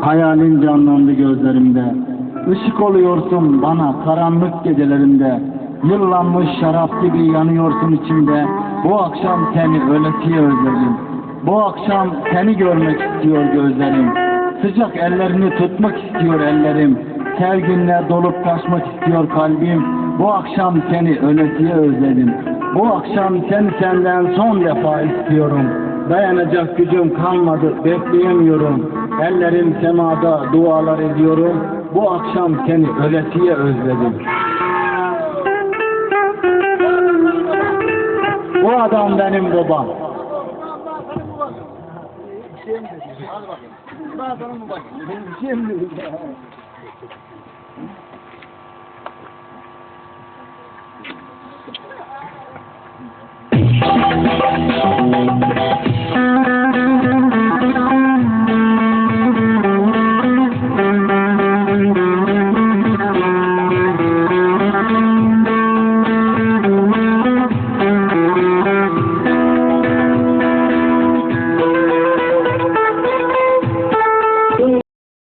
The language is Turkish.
Hayalin canlandı gözlerimde. Işık oluyorsun bana karanlık gecelerimde. Yıllanmış şarap gibi yanıyorsun içimde. Bu akşam seni ölesiye özledim. Bu akşam seni görmek istiyor gözlerim. Sıcak ellerini tutmak istiyor ellerim. Sevginle dolup taşmak istiyor kalbim. Bu akşam seni ölesiye özledim. Bu akşam seni senden son defa istiyorum. Dayanacak gücüm kalmadı, bekleyemiyorum. Ellerim semada dualar ediyorum. Bu akşam seni ölesiye özledim. Bu adam benim babam.